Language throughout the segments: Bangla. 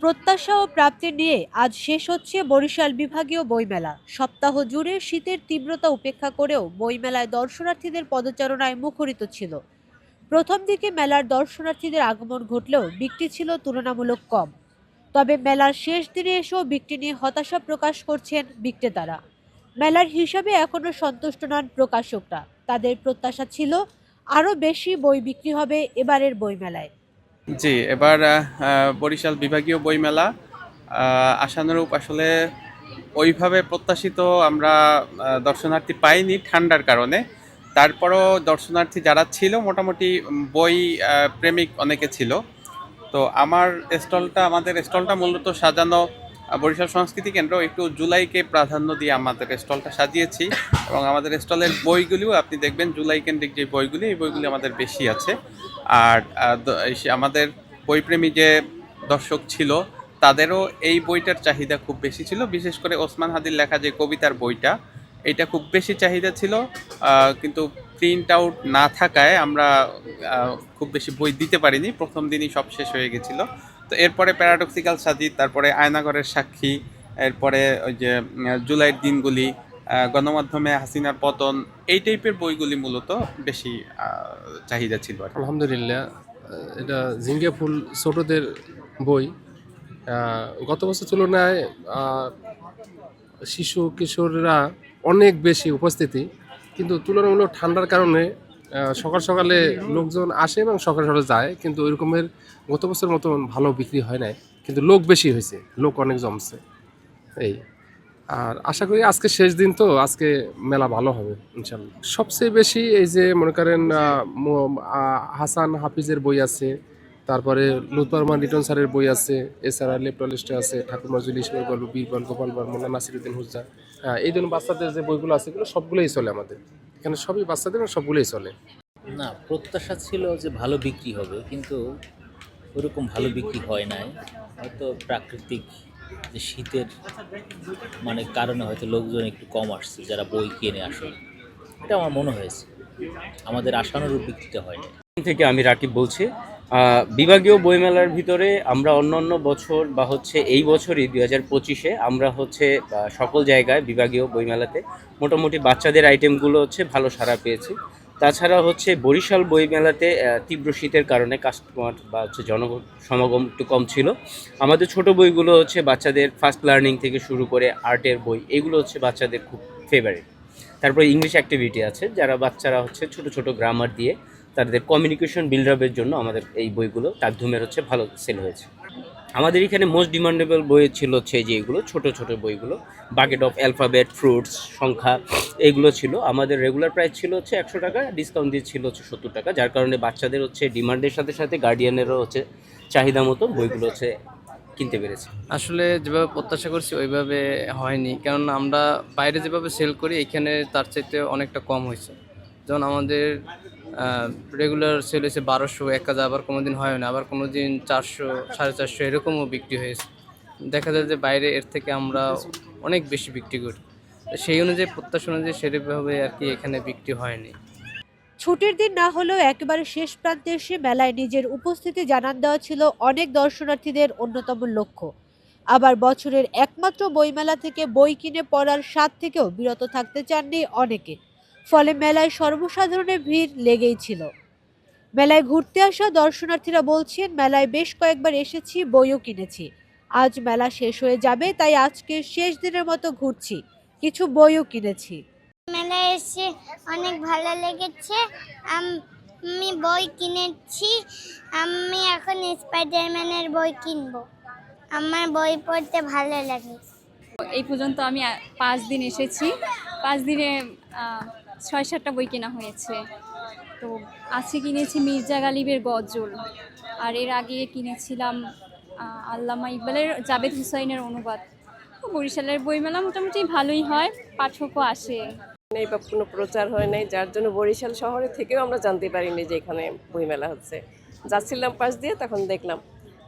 প্রত্যাশা ও প্রাপ্তি নিয়ে আজ শেষ হচ্ছে বরিশাল বিভাগীয় বইমেলা। সপ্তাহ জুড়ে শীতের তীব্রতা উপেক্ষা করেও বইমেলায় দর্শনার্থীদের পদচারণায় মুখরিত ছিল। প্রথম দিকে মেলার দর্শনার্থীদের আগমন ঘটলেও বিক্রি ছিল তুলনামূলক কম। তবে মেলার শেষ দিনে এসেও বিক্রি নিয়ে হতাশা প্রকাশ করছেন বিক্রেতারা। মেলার হিসাবে এখনও সন্তুষ্ট নন প্রকাশকরা। তাদের প্রত্যাশা ছিল, আরও বেশি বই বিক্রি হবে এবারের বইমেলায়। জি, এবার বরিশাল বিভাগীয় বইমেলা আশানুরূপ আসলে ওইভাবে প্রত্যাশিত আমরা দর্শনার্থী পাইনি ঠান্ডার কারণে। তারপরও দর্শনার্থী যারা ছিল মোটামুটি বই প্রেমিক অনেকে ছিল। তো আমার স্টলটা, আমাদের স্টলটা মূলত সাজানো বরিশাল সংস্কৃতি কেন্দ্র, একটু জুলাইকে প্রাধান্য দিয়ে আমাদের স্টলটা সাজিয়েছি। এবং আমাদের স্টলের বইগুলিও আপনি দেখবেন, জুলাই কেন্দ্রিক যে বইগুলি, এই বইগুলি আমাদের বেশি আছে। আর আমাদের বইপ্রেমী যে দর্শক ছিল, তাদেরও এই বইটার চাহিদা খুব বেশি ছিল। বিশেষ করে ওসমান হাদির লেখা যে কবিতার বইটা, এটা খুব বেশি চাহিদা ছিল। কিন্তু প্রিন্ট আউট না থাকায় আমরা খুব বেশি বই দিতে পারিনি। প্রথম দিনই সব শেষ হয়ে গেছিল। তো এরপরে প্যারাডক্সিক্যাল সাজিদ, তারপরে আয়নাগরের সাক্ষী, এরপরে ওই যে জুলাইয়ের দিনগুলি গণমাধ্যমে হাসিনার পতন, এই টাইপের বইগুলি মূলত বেশি চাহিদা ছিল আলহামদুলিল্লাহ এটা ঝিঙ্গে ফুল ছোটদের বই। গত বছর তুলনায় শিশু, কিশোররা অনেক বেশি উপস্থিতি। কিন্তু তুলনামূলক ঠান্ডার কারণে সকাল সকালে লোকজন আসে এবং সকাল সকালে যায়, কিন্তু ওই রকমের গত বছর মতন ভালো বিক্রি হয় নাই। কিন্তু লোক বেশি হয়েছে, লোক অনেক জমছে। এই। আর আশা করি আজকে শেষ দিন তো, আজকে মেলা ভালো হবে ইনশাল্লাহ সবচেয়ে বেশি এই যে মনে করেন হাসান হাফিজের বই আছে তারপরে লুৎফরমান রিটন স্যারের বই আছে এছাড়া লেপটলিস্টে আছে ঠাকুর নজরুল ইসলামের গল্প বীরবল গোপাল বর্মনা নাসিরুদ্দিন হুজ্জা হ্যাঁ এই জন্য বাচ্চাদের যে বইগুলো আছে এগুলো সবগুলোই চলে আমাদের। এখানে সবই বাচ্চাদের সবগুলোই চলে। না প্রত্যাশা ছিল যে ভালো বিক্রি হবে কিন্তু ওরকম ভালো বিক্রি হয় নাই। হয়তো প্রাকৃতিক যে শীতের মানে কারণে হয়তো লোকজন একটু কম আসছে যারা বই কিনে আসে। এটা আমার মনে হয়েছে। আমাদের আশানুরূপ বিক্রিটা হয়নি। থেকে আমি রাকিব বলছি। বিভাগীয় বইমেলার ভিতরে আমরা অন্য অন্য বছর বা হচ্ছে এই বছরই দুই হাজার পঁচিশে আমরা হচ্ছে সকল জায়গায় বিভাগীয় বইমেলাতে মোটামুটি বাচ্চাদের আইটেমগুলো হচ্ছে ভালো সাড়া পেয়েছি। তাছাড়া হচ্ছে বরিশাল বইমেলাতে তীব্র শীতের কারণে কাস্টমার বা হচ্ছে জন সমাগম একটু কম ছিল। আমাদের ছোট বইগুলো হচ্ছে বাচ্চাদের ফার্স্ট লার্নিং থেকে শুরু করে আর্টের বই, এগুলো হচ্ছে বাচ্চাদের খুব ফেভারিট তারপরে ইংলিশ অ্যাক্টিভিটি আছে, যারা বাচ্চারা হচ্ছে ছোট ছোট গ্রামার দিয়ে তাদের কমিউনিকেশন বিল্ড আপের জন্য আমাদের এই বইগুলো তাকধুমের হচ্ছে ভালো সেল হয়েছে। আমাদের এখানে মোস্ট ডিমান্ডেবল বই ছিল হচ্ছে যে এগুলো, ছোট ছোট বইগুলো বাকেট অফ অ্যালফাবেট ফ্রুটস সংখ্যা, এগুলো ছিল। আমাদের রেগুলার প্রাইস ছিল হচ্ছে একশো টাকা ডিসকাউন্ট দিয়ে ছিল হচ্ছে সত্তর টাকা, যার কারণে বাচ্চাদের হচ্ছে ডিমান্ডের সাথে সাথে গার্ডিয়ানেরও হচ্ছে চাহিদা মতো বইগুলো হচ্ছে কিনতে পেরেছে। আসলে যেভাবে প্রত্যাশা করছি ওইভাবে হয়নি, কারণ আমরা বাইরে যেভাবে সেল করি, এখানে তার চাইতে অনেকটা কম হয়েছে। যেমন আমাদের রেগুলার সেল হয়েছে বারোশো এক হাজার আবার কোনো দিন হয় না, আবার কোনো দিন চারশো, সাড়ে চারশো এরকমও বিক্রি হয়েছে। দেখা যায় যে বাইরে এর থেকে আমরা অনেক বেশি বিক্রি করি। সেই অনুযায়ী, প্রত্যাশা অনুযায়ী সেরকমভাবে আর কি এখানে বিক্রি হয়নি। ছুটির দিন না হলেও একেবারে শেষ প্রান্তে এসে মেলায় নিজের উপস্থিতি জানান দেওয়া ছিল অনেক দর্শনার্থীদের অন্যতম লক্ষ্য। আবার বছরের একমাত্র বইমেলা থেকে বই কিনে পড়ার স্বাদ থেকেও বিরত থাকতে চাননি অনেকে। ফলে মেলায় সর্বসাধারণের ভিড় লেগেই ছিল। মেলায় ঘুরতে আসা দর্শনার্থীরা বলছেন মেলায় বেশ কয়েকবার এসেছি বইও কিনেছি। আজ মেলা শেষ হয়ে যাবে তাই আজকে শেষ দিনের মতো ঘুরছি। কিছু বইও কিনেছি। মেলায় এসে অনেক ভালো লেগেছে। আমি বই কিনেছি। আমি এখন স্পাইডারম্যানের বই কিনবো। আমার বই পড়তে ভালো লাগে। এই পর্যন্ত আমি পাঁচ দিন এসেছি। পাঁচ দিনে ছয় সাতটা বই কেনা হয়েছে। তো আজকে কিনেছি মির্জা গালিবের গজল। আর এর আগে কিনেছিলাম আল্লামা ইকবালের জাবেদ হুসাইনের অনুবাদ। বরিশালের বইমেলা মোটামুটি ভালোই হয়, পাঠকও আসে। নেই বা কোনো প্রচার হয় নাই, যার জন্য বরিশাল শহরে থেকেও আমরা জানতে পারিনি যে এখানে বইমেলা হচ্ছে। যাচ্ছিলাম পাশ দিয়ে, তখন দেখলাম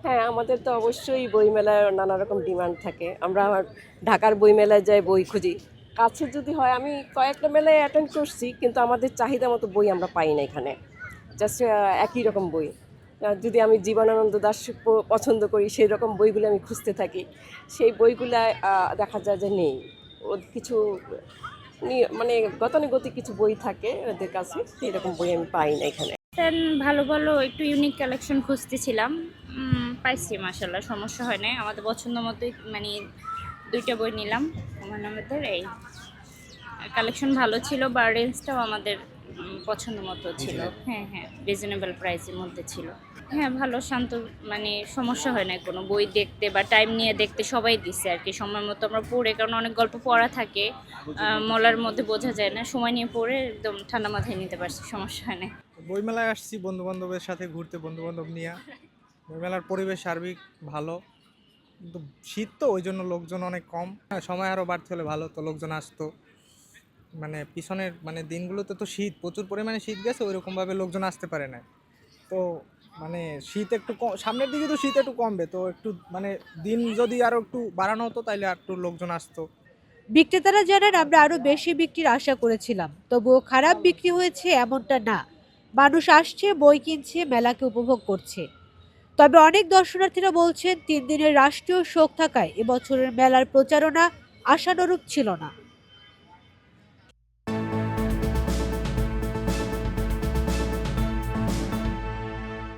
হ্যাঁ আমাদের তো অবশ্যই বইমেলার নানা রকম ডিমান্ড থাকে। আমরা ঢাকার বইমেলায় যাই বই খুঁজি। কাছে যদি হয়, আমি কয়েকটা মেলায় অ্যাটেন্ড করছি, কিন্তু আমাদের চাহিদা মতো বই আমরা পাই না এখানে। জাস্ট একই রকম বই। যদি আমি জীবনানন্দ দাস পছন্দ করি সেই রকম বইগুলো আমি খুঁজতে থাকি। সেই বইগুলা দেখা যায় যে নেই। ও কিছু, নি- মানে গতানুগতিক কিছু বই থাকে ওদের কাছে সেই রকম বই আমি পাই না এখানে। ভালো ভালো, একটু ইউনিক কালেকশন খুঁজতেছিলাম। পাইছি মাসাল্লাহ সমস্যা হয় নাই। আমাদের পছন্দ মতোই মানে দুইটা বই নিলাম হুমায়ুন আহমেদের এই। কালেকশন ভালো ছিল বা রেঞ্জটাও আমাদের পছন্দ মতো ছিল। হ্যাঁ হ্যাঁ রিজনেবল প্রাইসের মধ্যে ছিল। হ্যাঁ ভালো শান্ত মানে সমস্যা হয় না কোনো বই দেখতে বা টাইম নিয়ে দেখতে সবাই দিছে আর কি। সময় মতো আমরা পড়ে কারণ অনেক গল্প পড়া থাকে। মলার মধ্যে বোঝা যায় না সময় নিয়ে পড়ে একদম ঠান্ডা মাথায় নিতে পারছি সমস্যা হয় না। বইমেলায় আসছি বন্ধু বান্ধবের সাথে ঘুরতে বন্ধু বান্ধব নিয়ে। বইমেলার পরিবেশ সার্বিক ভালো। কিন্তু শীত তো ওই জন্য লোকজন অনেক কম। হ্যাঁ সময় আরও বাড়তে হলে ভালো তো লোকজন আসতো। মানে পিছনের মানে দিনগুলোতে তো শীত, প্রচুর পরিমাণে শীত গেছে, ওইরকমভাবে লোকজন আসতে পারে না। তো মানে শীত একটু কম সামনের দিকে তো শীত একটু কমবে, তো একটু মানে দিন যদি আরও একটু বাড়ানো হতো তাহলে আর একটু লোকজন আসতো। বিক্রেতারা জানান, আমরা আরও বেশি বিক্রির আশা করেছিলাম, তবুও খারাপ বিক্রি হয়েছে এমনটা না। মানুষ আসছে, বই কিনছে, মেলাকে উপভোগ করছে। তবে অনেক দর্শনার্থীরা বলছেন, তিন দিনের রাষ্ট্রীয় শোক থাকায় এবছরের মেলার প্রচারণা আশানুরূপ ছিল না।